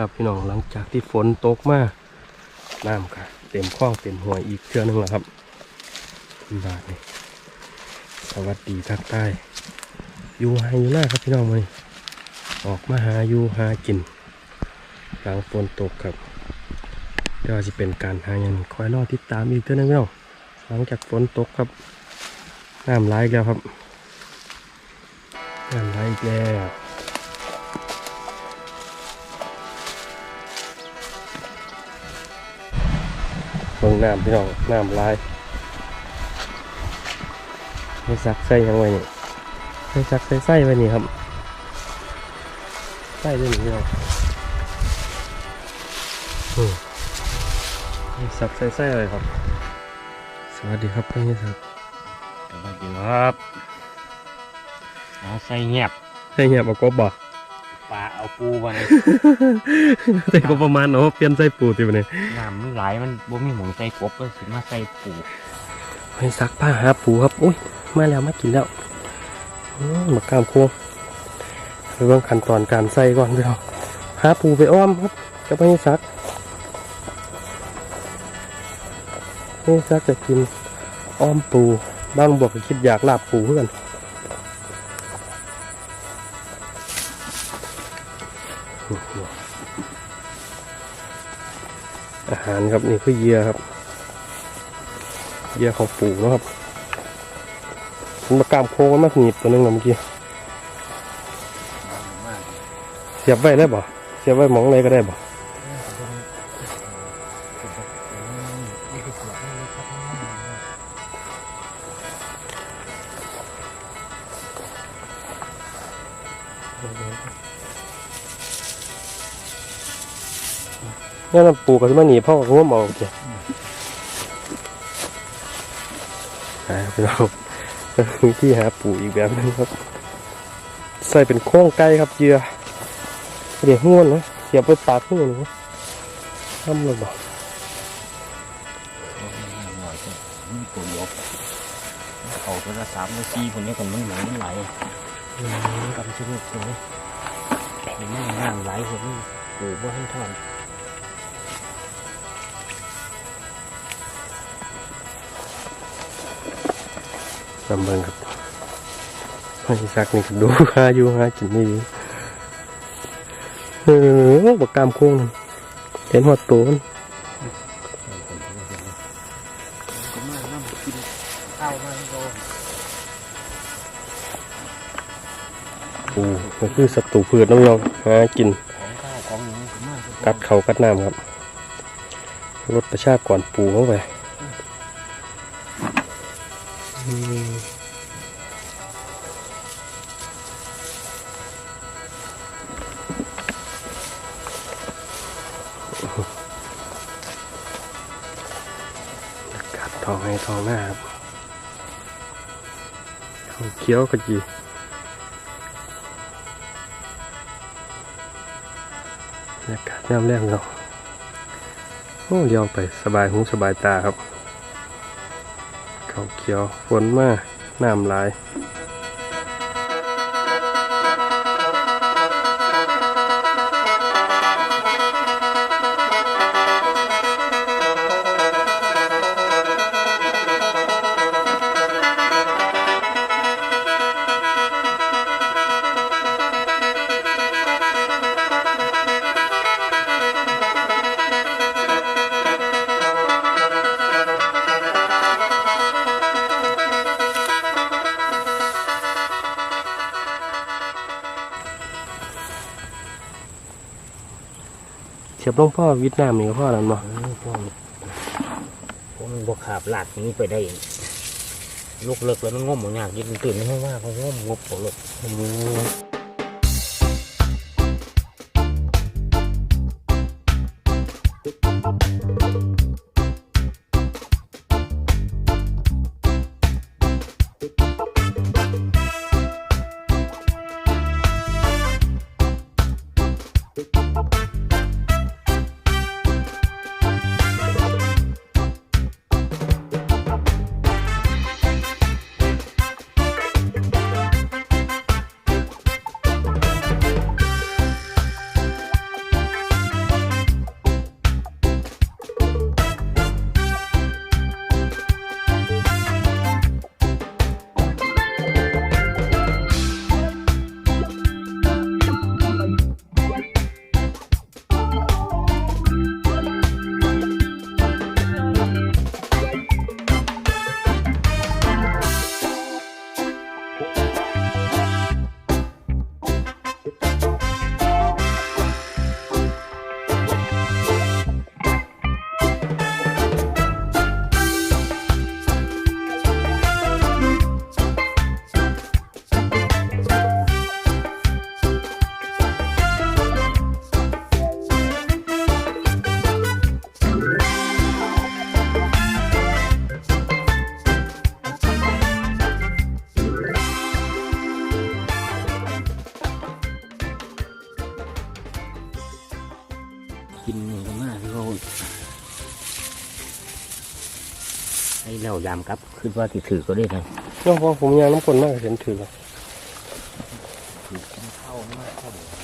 ครับพี่น้องหลังจากที่ฝนตกมาน้ำค่ะเต็มคลองเต็มห้วอีกเทื่อนึงแล้วครับบาทนี่สวัสดีทางใต้อยู่หาอยู่หน้าครับพี่น้องมานี่ออกมาหาอยู่หากิน หลังฝนตกครับเดี๋ยวจะเป็นการหาอย่างคอยรอติดตามอีกเทื่อนึงพี่น้องหลังจากฝนตกครับน้ำไหลแล้วครับน้ำไหลอีกแล้ว น้ำพี่น้องน้ำลายให้ซักใส่ยังไงนี่ให้ซักใส่ไส้ไว้นี่ครับไส้ด้วยนี่พี่น้องอืมให้ซักใส่ไส้เลยครับ สวัสดีครับพี่นี่ครับสวัสดีครับเอาใส่เงียบใส่เหียบเอากบบ่ ปลาเอาปูมาเลยใส่กบประมาณโอ้เปลี่ยนใส่ปูติบันนี้น้ำมันไหลายมันบ่มีหมูใส่กบก็สิมาใส่ปูให้ซักผ้าหาปูครับอุ้ยมาแล้วมากินแล้วอืมมากล้ามโค้งไปเบิ่งขั้นตอนการใส่ก่อนพี่น้องหาปูไปอ้อมครับจะไปให้ซักนี่ซักจะกินอ้อมปูบ้านบวกก็คิดอยากลาบปูเพื่อน อาหารครับนี่คือเหยื่อครับเหยื่อของปูเนะครับมันมากามโค้งมันมาหนีบตัวหนึงนะเมื่อกี้เสียบไว้ได้บ่เสียบไว้หมองไรก็ได้บ่ นี่ยน้ำปูก็จะมาหนีบพ่อก็ว่าหมอกจ้ะหาพี่น้องวิธีหาปูอีกแบบหนึงครับ ใส่เป็นโค้งไก่ครับเหยื่อเดี๋ยวห้วนนะเสียบไปปากห้วนนะทำเลยบ่มีปูยกเขาตัวละสามละสี่คนนี้คนมันหมูมันไหลกำสนุกเลยเห็นมันน้ำไหลเห็นปูบ่ให้ทอน ลำเบิงครับไม่ซักนี่ก็ดูหาอยู่หากินนี่เออบอกกามโค้งนั่นเห็นหัวโตมันก็มาน้ำกินข้าวมาโตปูคือศัตรูพืชน้องๆหากินของข้าก็มากัดเขากัดน้ำครับลดประชากรปูเข้าไป เคียวกะจีอากาศย่ำแรกเราโอ้เลี้ยวไปสบายหูสบายตาครับ เขาเขียวฝนมากน้ำหลาย ลงพ่อวิทย์น้ำนี่ก็พ่อแล้วเนาะพ่อพวกนี้พวกมันบกขาบหลัดนี้ไปได้ลูกเลิกแล้วมันง่มหมดอยากยินตื่นไม่ให้ว่าเขาง่มงบหัวเลิก กินนี่ก็มากที่เขาให้เรายามครับคิดว่าติถือก็ได้ทันเนาะเพราะผมยางน้ำกลนมากเห็นถือแล้วถือเข้ามากเข้าเดี๋ยว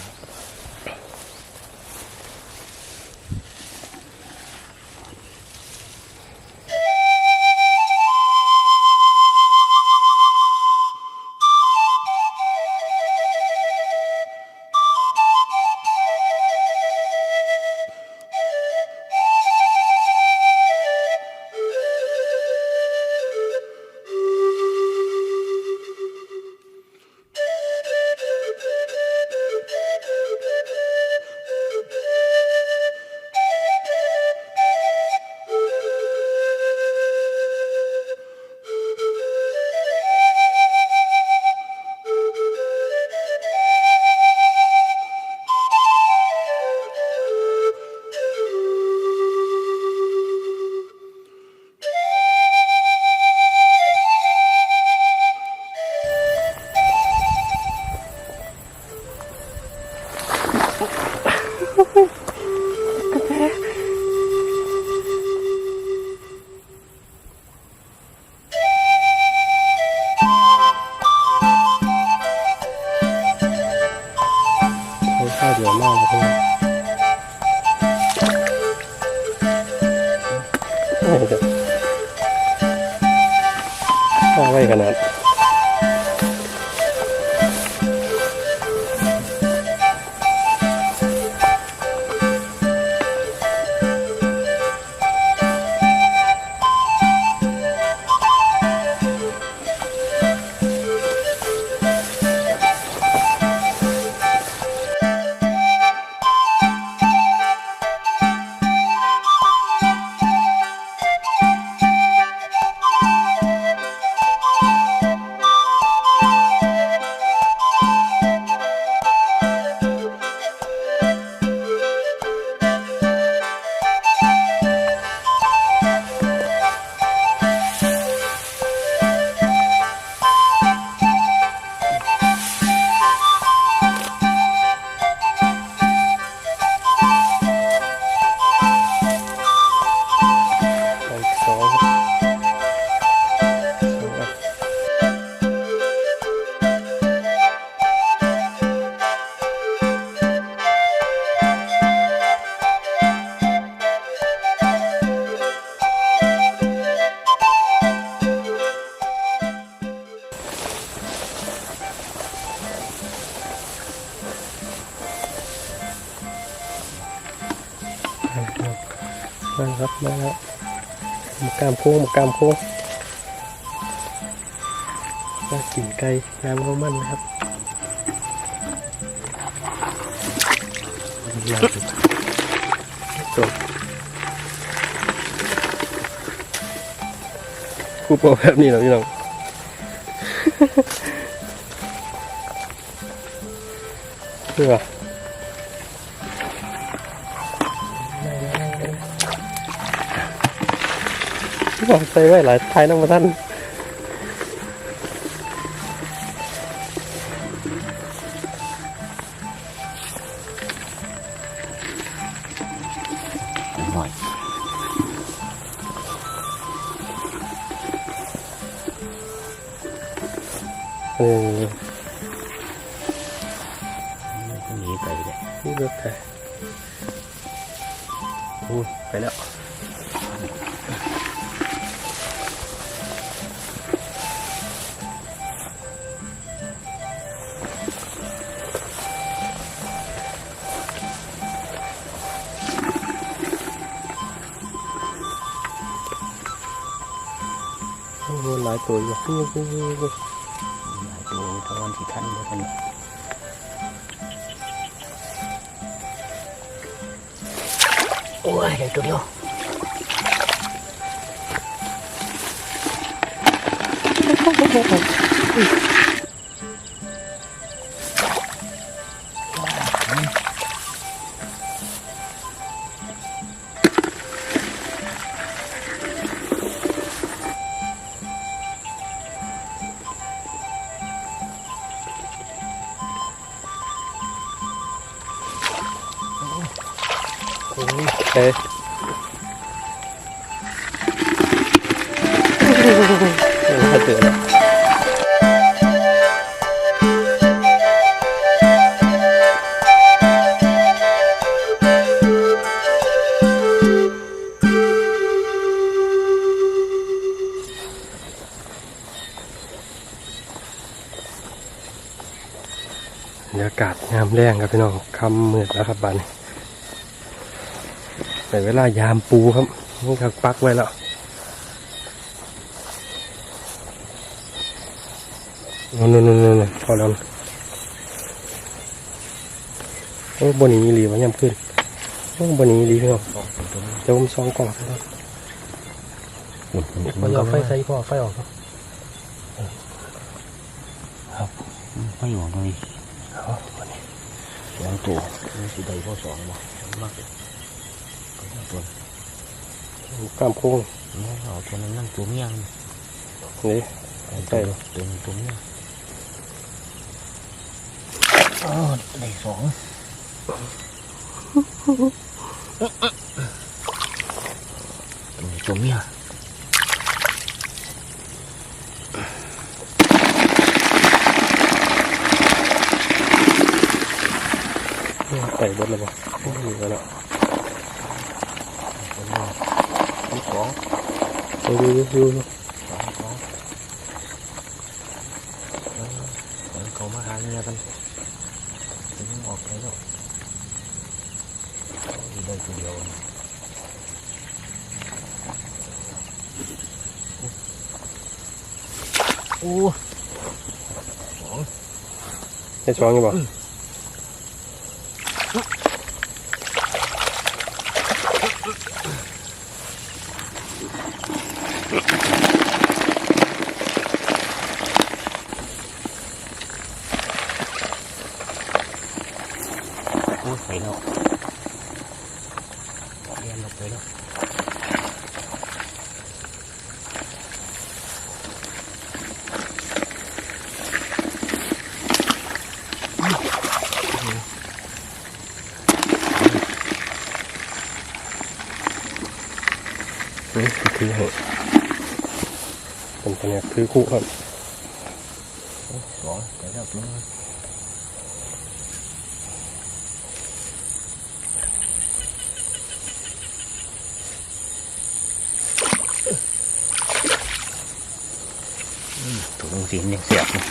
โค้งหมกกามโค้งมากินไก่น้ำข้าวมันนะครับจบคู่ปรแบบนี้เหรอพี่น้องเพื่ อบอกใส่ไว้หลายทายน้ำมาท่าน หลายตัวอยู่หลายตัวตอนที่ท่านเดียวกันโอ้ยได้ตัวเดียวโอ้โห แรงครับพี่น้องคำมืดแล้วครับบ้านนี้แต่เวลายามปูครับนี่ครับปักไว้แล้วนู่นนู่นนู่นนู่นพอแล้วนะโอ้บนนี้รีวะยามขึ้นโอ้บนนี้รีพี่น้องสองตัวนี้เดี๋ยวผมซองกล่องให้ครับมันมันเอาไฟใส่พ่อไฟออกครับไม่หวงเลย เอาวันนี้ สอง ตัวนี่สีใดก็สองบ่มากเลยตัวกล้ามโค้งนี้เอาตัวนั้นนั่งตัวเมียงนี่ใช่ตัวนี้ตัวเมียอ๋อได้สองตัวนี้ตัวเมีย ใส่บดแล้วบ่โอ้ยอยู่แล้วเนาะตัวเมียมีสองดูดูดูดูสองสองเออเออเขามาหาเมียกันจะยิ่งออกไปแล้วมีได้ตัวเดียวนะโอ้ให้ช้องอยู่บ่ โอ้ไปแล้วเรียนลงไปแล้ว นี่คือให้ เป็นแผนกคือคู่ครับสองไปแล้วตัวนึงตัวนึงสียังเสียบนะ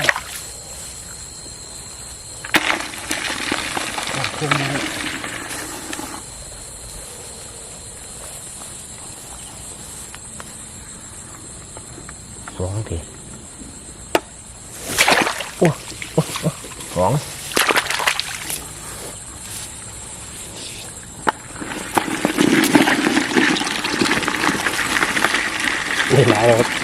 อั นนี้อะครับ ก็เสียวตัวคุณข้างบนเลยครับขอบคุณนะสองทีโอ้โอ้โอ้สอง ไม่หลายแล้วครับ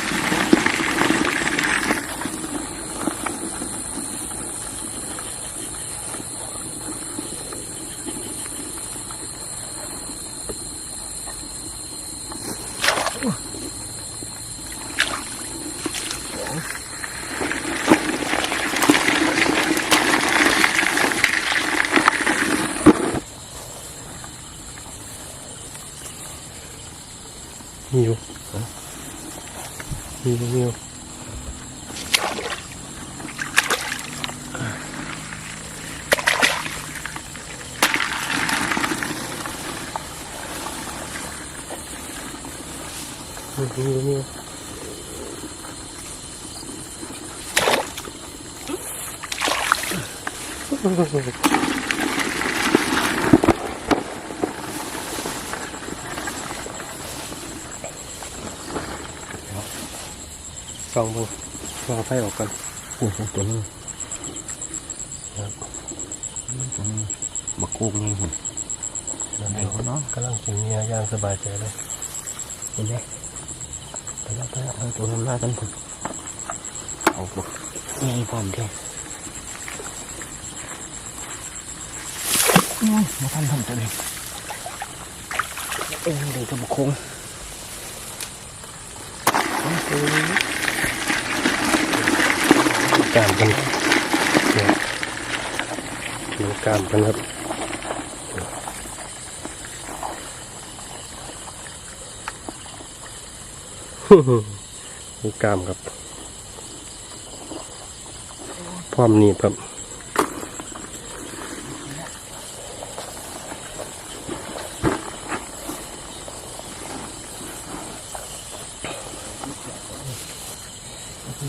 มีอยู่มีอยู่มีอยู่มีอยู่มีอยู่ สองมือวางไฟออกก่อนโอ้โหตัวนี้ครับนี่ตัวนี้บักโกกนี่หุ่นเดี๋ยวเนาะกำลังกินเมียย่างสบายใจเลยเห็นไหมไปแล้วไปแล้วเอาตัวนั้นมากันผมเอาบักนี่พร้อมแท้โอ้ยมาทำทำตัวนี้เอ้ยเดี๋ยวจะบักโคง กามกันเนี่ยดูกามกันครับดูกล้ามครับ พร้อมนี่ครับ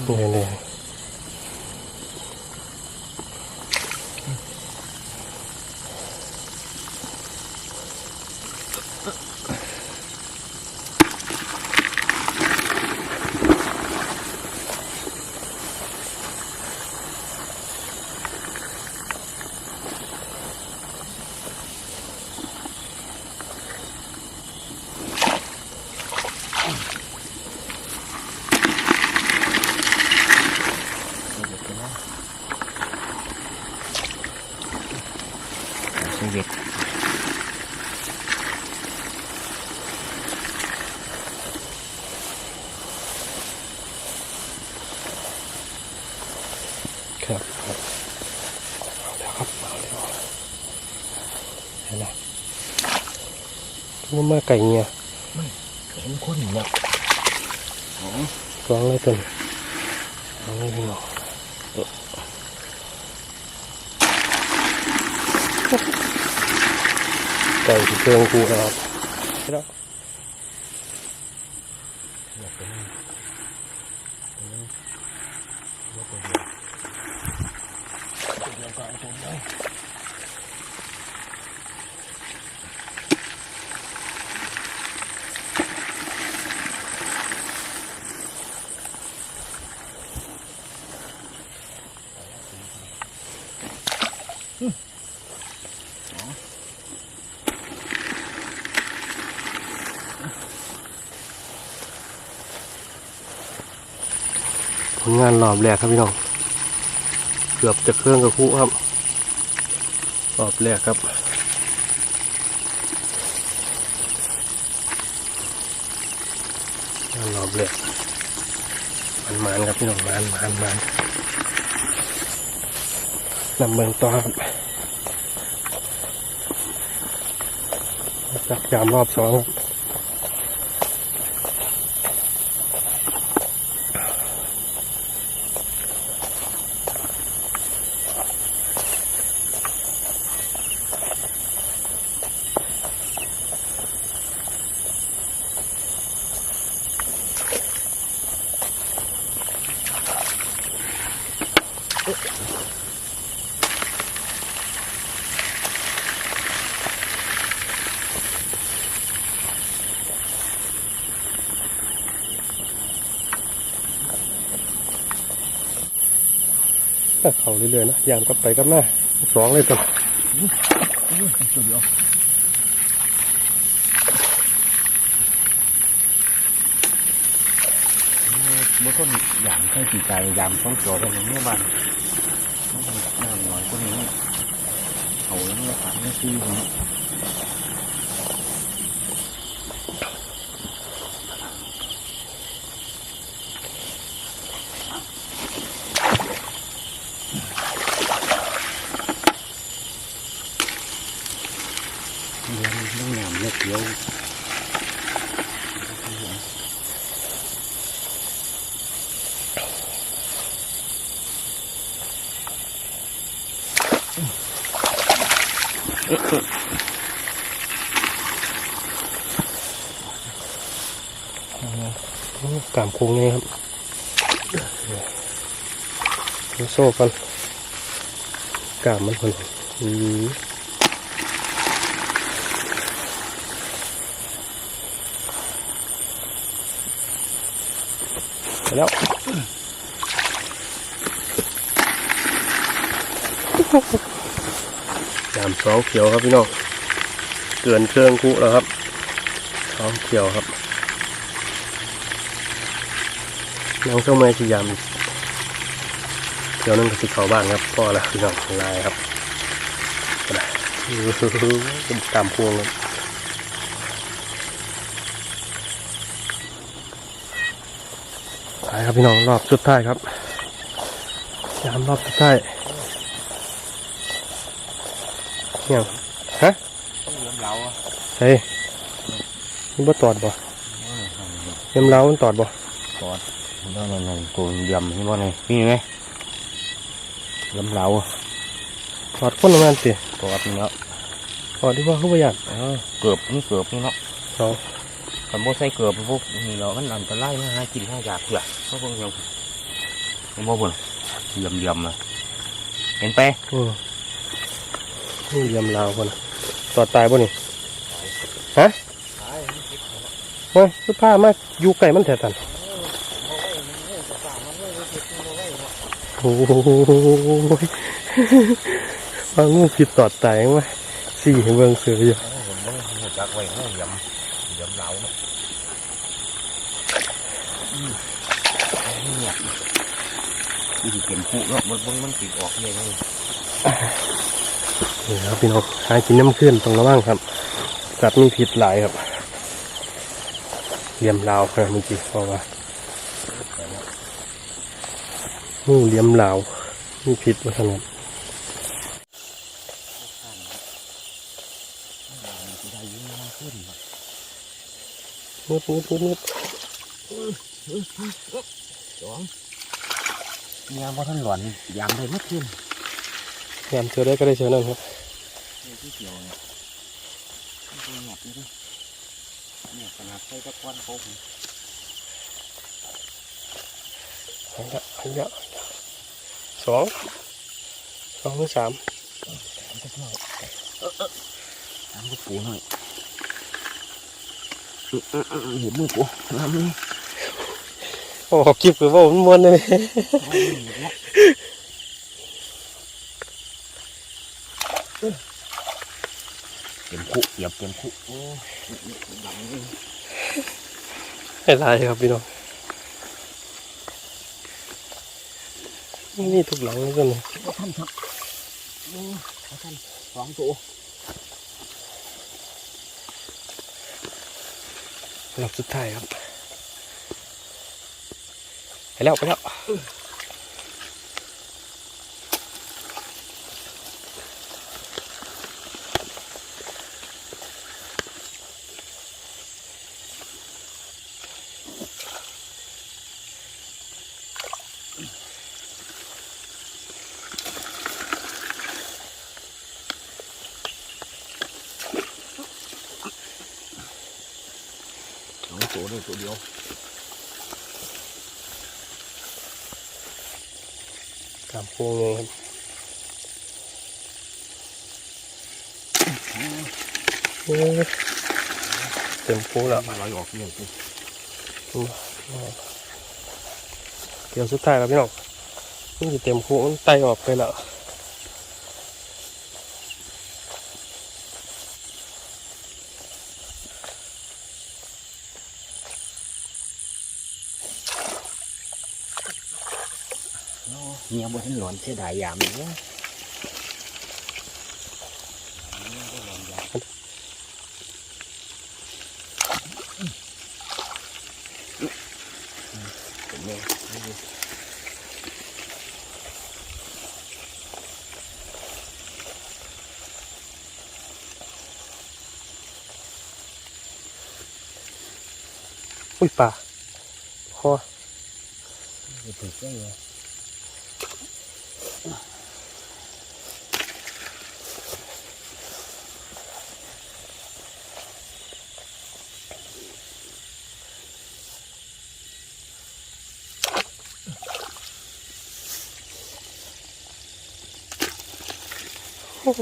นี่เลย ชีวิต ครับครับเอาแล้วครับเอาแล้วเห็นไหม มันมาไก่เงี้ยเห็นคนเนี่ยโอ้ ร้องเลยตัวนี้ร้องเลยพี่น้องไก่ที่เครื่องกูนะครับแล้ว อยากเป็นเออเดี๋ยวตัวเดียวตัวเดียวก็เอาตัวเดียว ผ ลงานรอบแรกครับพี่น้อง เกือบจะเครื่องกับคู่ครับรอบแรกครับงานรอบแรกมันมันครับพี่น้องมันมันมันนำเมืองต่อครับจักยามรอบสองครับ เขาเรื่อยๆนะยามก็ไปกับหน้าสองเลยต่อุ้ยตัวเดียวบ่ต้นยามให้จีใจยามต้องตัวกันในเมื่อวันต้องทำกับน้ำหน่อยก็นี้เอาแล้วเนี่ยสามนาทีนี้เลี้ยงน้องงามเล็กเดียว กามโค้งนี่ครับโซ่กันกามมันคนอืมแล้วยามสองเขียวครับพี่น้อง เกินเครื่องคุแล้วครับสองเขียวครับ น้องเจ้าแม่ชียามเดี๋ยวนึงก็สิเข้าบ้านครับพ่อละพี่น้องลายครับไปไหนเป็นตามพวงครับไปครับพี่น้องรอบสุดท้ายครับยามรอบสุดท้ายเนี่ยฮะเลี้ยงเราอะเฮ้ยมันบ่ตอดบ่เยี่ยมเล้ามันตอดบ่กอด นั่นนั่นกูยำที่ว่าไงนี่ไหมเลี้ยงเราตอดคนละงานสิกอดเนาะตอดที่ว่าเขาประหยัดเออเกือบนี่เกือบนี่เนาะเขาคำว่าใส่เกือบพวกนี่เรามันอันตรายนะหากินห้าอยากเผื่อเพราะพวกเราผมบอกบ่นยำยำนะเห็นไปอืมนี่เยี่ยมเล้าคนตอดตายบ่นี่ฮะโอ้ยคือผ้ามาอยู่ไก่มันแถตัน โอ้โหฟังงูผิดตอดตายมั้ยสี่เบิ่งเสืออยู่ผมไม่หัวจักไว้ห้ยำยำเหลาเนาะเนี่ยอีที่เป็นผู้เนาะมันมันติดออกเลยนะนี่ครับพี่น้องหากินน้ำขึ้นตรงระว่างครับสัตว์มีพิษหลายครับเหลี่ยมลาวครับเมื่อกี้เพราะว่า งูเหลี่ยมลาวมีพิษมาขนาดได้ยิ่งมากขึ้นนิดนิดนิดนิดสองยามว่าท่านหลอนยามได้ไม่ขึ้นยามเจอได้ก็ได้เจอนั่นครับที่เกี่ยวเนี่ยมันเป็นหยับนี่ดิเนี่ยขนาดใช้ตะกอนเขาผมอันละอันละ สองสองหรือสามถามสักหน่อยเออเออถามกับปูหน่อยเห็นมือปูทำนี่โอ้กิบคือว่ามันมวนเลยเต็มคุเหยียบเต็มคุโอ้ดังเลยให้ลายครับพี่น้อง นี่ทุกหลังเลยกันเลยว่าท่านครับโอ้ว่าท่านสองตัวรอบสุดท้ายครับไปแล้วไปแล้ว สองตัวเลยตัวเดียว ตามพวงเลยครับเอ้เต็มพูแล้วมาลอยออกเลยสิเดี๋ยวสุดท้ายแล้วพี่น้องนี่เต็มพูมันไตออกไปแล้ว เมียบ่ทันหลอนเสียดายยามเลยอุ้ยป่าคอถูกได้เลย เก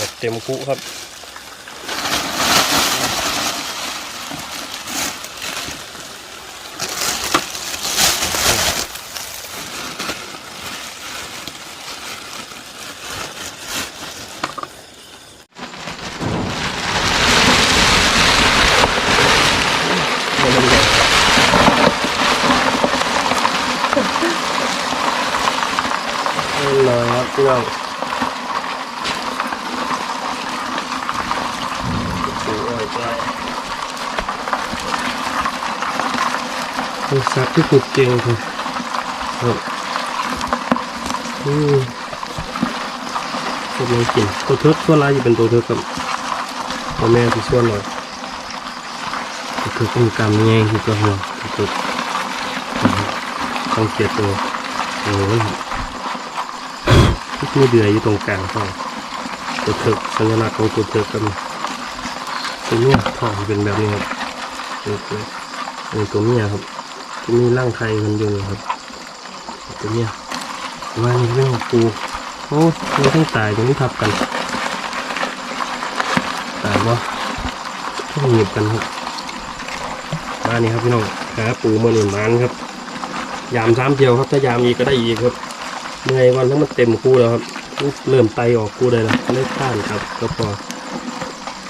ือบเต็มคุครับ เเล่นเลยครับพี่น้องปูอ้อยไปเป็นสัตว์ ที่ผูกเก่งครับครับอืมกำลังกินตัวเทิดตัวลายจะเป็นตัวเทิดครับพ่อแม่ที่ส่วนหน่อยตัวเทิดก็มีกรรมง่ที่ตัวหัวตัวเทิดต้องเกียตัวโอ้ยที่เดือยอยู่ตรงกลางท้องตัวเถิกสัญลักษณ์ของตัวเถิกกันตัวเมียทองเป็นแบบนี้ครับนี่คือนี่ตัวเมียครับ ตัวมีร่างไทยมันอยู่ครับตัวเมียว่านี่เรื่องของปูโอ้ไม่ต้องตายตรงนี้ทับกันตายบ่ต้องหนีบกันครับมานี่ครับพี่น้องหาปูมาหนึ่งมันครับ ยามสามเที่ยวครับถ้ายามอีกก็ได้อีกครับเหนื่อยวันทั้งมันเต็มคู่แล้วครับเริ่มไตออกคู่เลยนะไม่พลาดครับ ก็พอ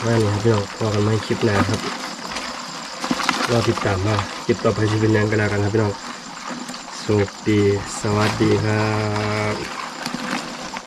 มานี่ครับพี่น้องพอกันไหมคลิปหน้าครับ รอติดตามมาคลิปต่อไปจะเป็นยังกันแล้วกันครับพี่น้องสวัสดีสวัสดีครับ